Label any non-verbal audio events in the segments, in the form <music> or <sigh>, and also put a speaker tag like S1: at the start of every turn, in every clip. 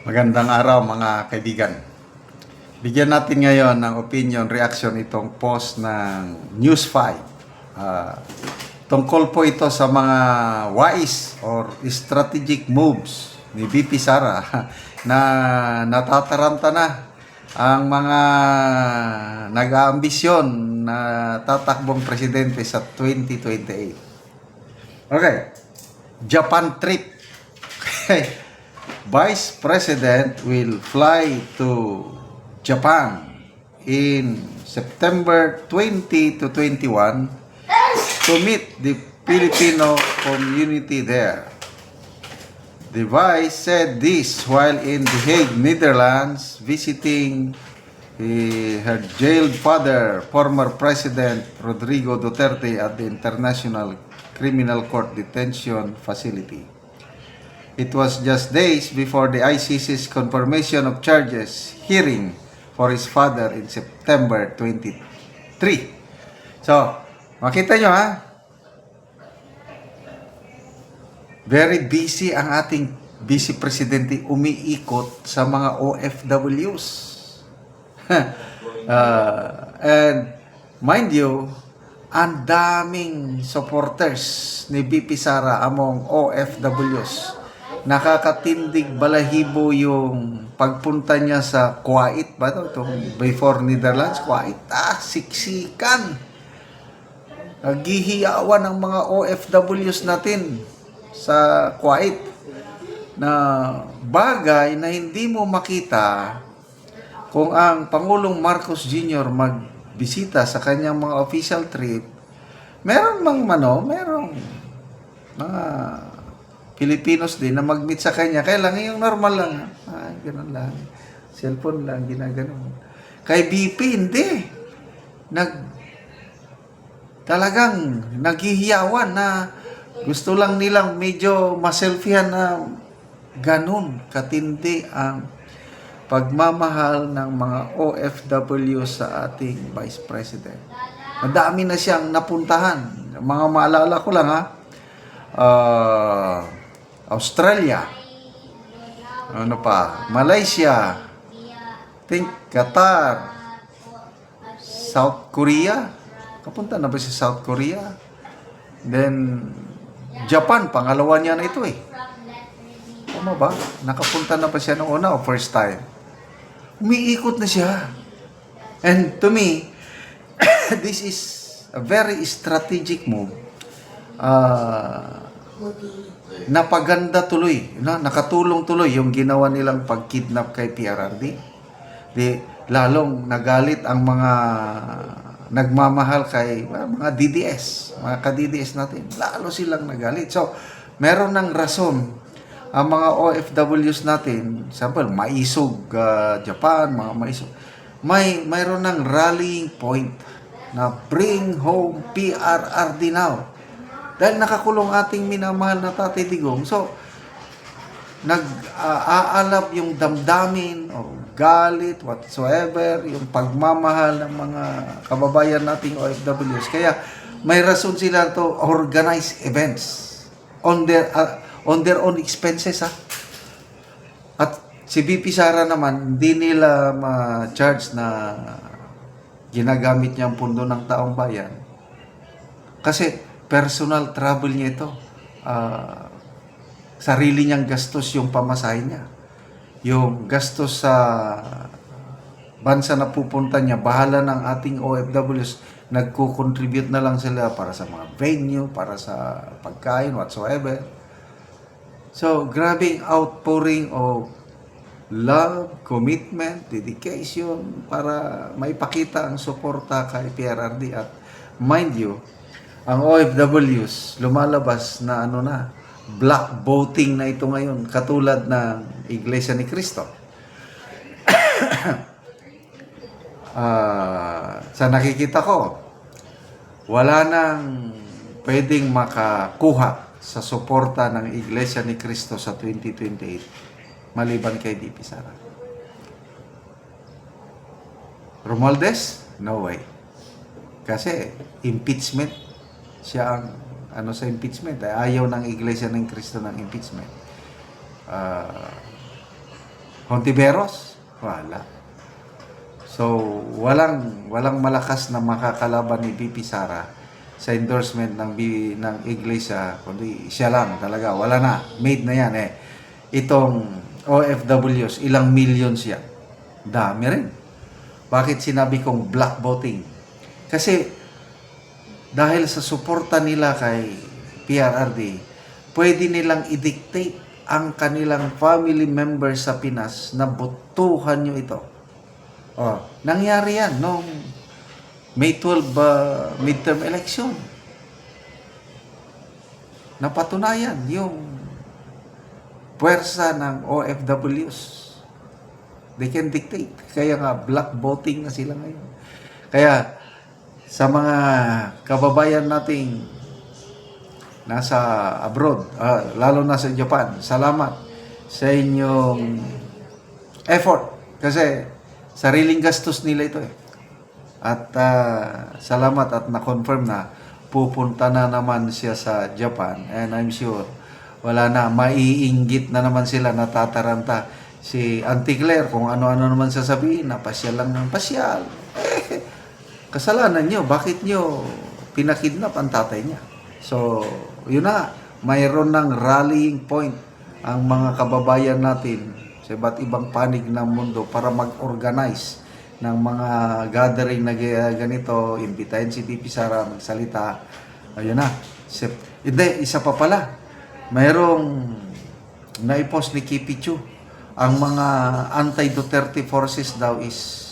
S1: Magandang araw mga kaibigan. Bigyan natin ngayon ng opinion, reaction itong post ng News 5. Ah, tungkol po ito sa mga wise or strategic moves ni VP Sara <laughs> na natataranta na ang mga nag-aambisyon na tatakbong presidente sa 2028. Okay. Japan trip. <laughs> Okay. Vice President will fly to Japan in September 20 to 21 to meet the Filipino community there. The Vice said this while in The Hague, Netherlands, visiting eh, her jailed father, former President Rodrigo Duterte at the International Criminal Court Detention Facility. It was just days before the ICC's confirmation of charges hearing for his father in September 23. So, makita nyo ha, very busy ang ating vice presidente umiikot sa mga OFWs. <laughs> uh, and mind you, ang daming supporters ni BP Sara among OFWs. Nakakatindig balahibo yung pagpunta niya sa Kuwait ba ito? Itong before Netherlands, Kuwait. Ah, siksikan. Naghihiyawan ang mga OFWs natin sa Kuwait na bagay na hindi mo makita kung ang Pangulong Marcos Jr. magbisita sa kanyang mga official trip, meron mang mano, merong mga Pilipinos din na mag-meet sa kanya. Kaya lang yung normal lang. Ah, ganun lang. Cellphone lang, ginaganon. Kay BP, hindi. Nag, talagang naghihiyawan na gusto lang nilang medyo maselfihan na ganun katindi ang pagmamahal ng mga OFW sa ating Vice President. Madami na siyang napuntahan. Mga maalala ko lang ha, ah, Australia, ano pa, Malaysia, think Qatar, South Korea, kapunta na ba si South Korea? Then, Japan, pangalawa niya na ito eh. Tama ba? Nakapunta na ba siya noong una o first time? Umiikot na siya. And to me, <coughs> this is a very strategic move. Ah, napaganda tuloy, na, nakatulong tuloy yung ginawa nilang pagkidnap kay PRRD. Di, lalong nagalit ang mga nagmamahal kay well, mga DDS, mga ka-DDS natin. Lalo silang nagalit. So, meron ng rason ang mga OFWs natin, example, maisog uh, Japan, mga maisog, may mayroon ng rallying point na bring home PRRD now. Dahil nakakulong ating minamahal na Tatay Digong. So, nag-aalab yung damdamin o galit, whatsoever, yung pagmamahal ng mga kababayan nating OFWs. Kaya, may rason sila to organize events on their uh, on their own expenses ha. At si BP Sara naman, hindi nila ma-charge na ginagamit niya ang pundo ng taong bayan. Kasi personal travel niya ito. Ah, sarili niyang gastos yung pamasahe niya. Yung gastos sa bansa na pupunta niya, bahala ng ating OFWs, nagko-contribute na lang sila para sa mga venue, para sa pagkain, whatsoever. So, grabing outpouring of love, commitment, dedication para maipakita ang suporta kay PRRD at mind you, ang OFWs lumalabas na ano na, black voting na ito ngayon katulad ng Iglesia ni Cristo. <coughs> Ah, sa nakikita ko, wala nang pwedeng makakuha sa suporta ng Iglesia ni Cristo sa 2028 maliban kay DP Sara. Romualdez? No way. Kasi impeachment siya ang ano sa impeachment. Ayaw ng Iglesia ng Cristo ng impeachment. Ah, Hontiveros? Wala. So, walang walang malakas na makakalaban ni BP Sara sa endorsement ng ng Iglesia, kundi siya lang talaga. Wala na. Made na yan eh. Itong OFWs, ilang millions yan. Dami rin. Bakit sinabi kong black voting? Kasi dahil sa suporta nila kay PRRD, pwede nilang i-dictate ang kanilang family members sa Pinas na botuhan nyo ito. Oh, nangyari yan noong May 12 uh, midterm election. Napatunayan yung puwersa ng OFWs. They can dictate. Kaya nga, black voting na sila ngayon. Kaya, sa mga kababayan nating nasa abroad, ah, lalo na sa Japan, salamat sa inyong effort. Kasi, sariling gastos nila ito eh. At ah, salamat at na-confirm na pupunta na naman siya sa Japan. And I'm sure, wala na, maiinggit na naman sila, natataranta. Si Auntie Claire, kung ano-ano naman sasabihin, na lang ng pasyal. Kasalanan nyo. Bakit nyo pinakidnap ang tatay niya? So, yun na. Mayroon ng rallying point ang mga kababayan natin sa iba't ibang panig ng mundo para mag-organize ng mga gathering na ganito, imbitahin si Pipi Sara magsalita. Ayun na. Sep- Hindi, isa pa pala. Mayroong naipost ni Kipichu. Ang mga anti-Duterte forces daw is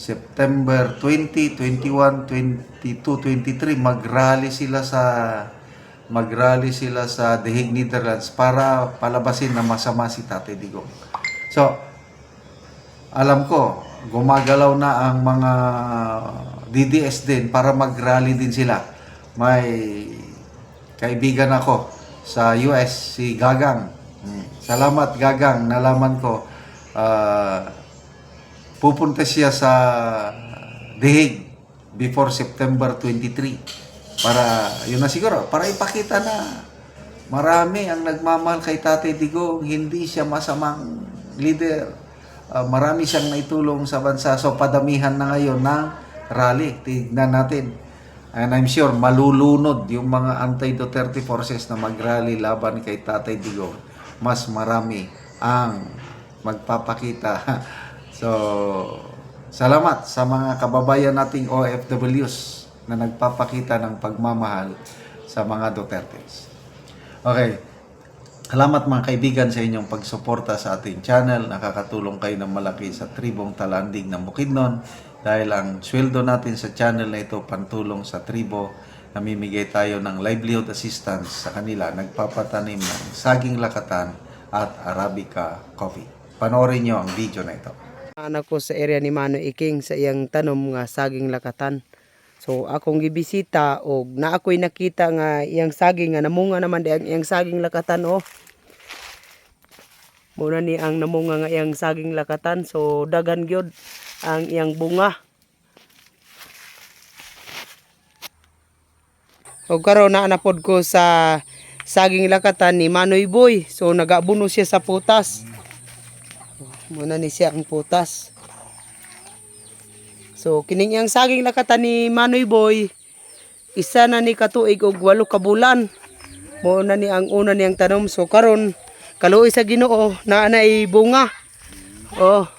S1: September 20, 21, 22, 23 mag-rally sila sa mag-rally sila sa The Hague, Netherlands para palabasin na masama si Tate Digong. So, alam ko, gumagalaw na ang mga DDS din para mag-rally din sila. May kaibigan ako sa US, si Gagang. Hmm. Salamat Gagang, nalaman ko. ah, pupunta siya sa The Hague before September 23 para yun na siguro para ipakita na marami ang nagmamahal kay Tatay Digong. Hindi siya masamang leader. Ah, marami siyang naitulong sa bansa. So padamihan na ngayon ng rally. Tignan natin. And I'm sure malulunod yung mga anti-Duterte forces na mag-rally laban kay Tatay Digong. Mas marami ang magpapakita <laughs> So, salamat sa mga kababayan nating OFWs na nagpapakita ng pagmamahal sa mga Dutertes. Okay. Salamat mga kaibigan sa inyong pagsuporta sa ating channel. Nakakatulong kayo ng malaki sa tribong talandig ng Bukidnon dahil ang sweldo natin sa channel na ito pantulong sa tribo. Namimigay tayo ng livelihood assistance sa kanila. Nagpapatanim ng saging lakatan at Arabica coffee. Panoorin nyo ang video na ito.
S2: Anak ko sa area ni Mano Iking sa iyang tanom nga saging lakatan. So akong gibisita og na ako'y nakita nga iyang saging nga namunga naman di ang iyang saging lakatan oh. Muna ni ang namunga nga iyang saging lakatan so dagan gyud ang iyang bunga. O karon na napod ko sa saging lakatan ni Manoy Boy. So nagabuno siya sa putas. Muna ni siya ang putas. So kining iyang saging lakatan ni Manoy Boy, isa na ni katuig og walo ka bulan. Mo na ni ang una niyang tanom. So karon kaluoy sa Ginoo na ay bunga. Oh.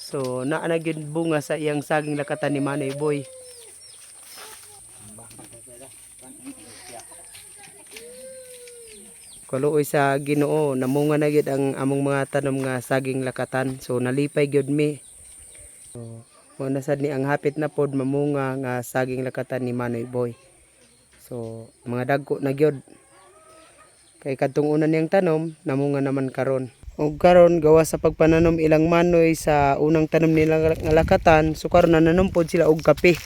S2: So na gyud bunga sa iyang saging lakatan ni Manoy Boy. Kaluoy sa Ginoo namunga na gyud ang among mga tanom nga saging lakatan. So nalipay gyud mi. So, mo na sad ni ang hapit na pod mamunga nga saging lakatan ni Manoy Boy. So mga dagko na gyud. Kay kadtong una niyang tanom namunga naman karon. Og karon gawa sa pagpananom ilang manoy sa unang tanom nila nga lakatan, so karon nananom pod sila og kape.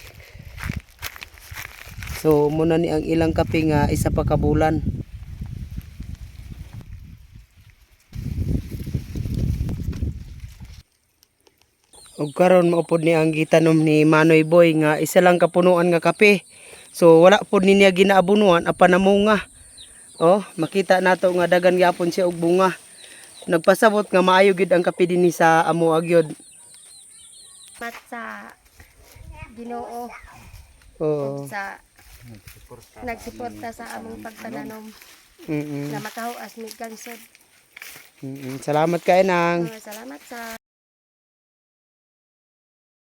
S2: So muna ni ang ilang kape nga isa pa ka ug karon maupod ni ang gitanom ni Manoy Boy nga isa lang kapunuan nga kape. So wala pod ni niya ginaabunuan apan namo nga. Oh makita nato nga dagan gyapon siya og bunga. Nagpasabot nga maayo gid ang kape dinhi sa amo agyod.
S3: Pat sa Ginoo.
S2: Oh.
S3: sa nagsuporta sa among pagtananom.
S2: Mm -mm.
S3: na makahuas mi gangsod.
S2: Mm -mm. salamat kay nang
S3: oh, salamat sa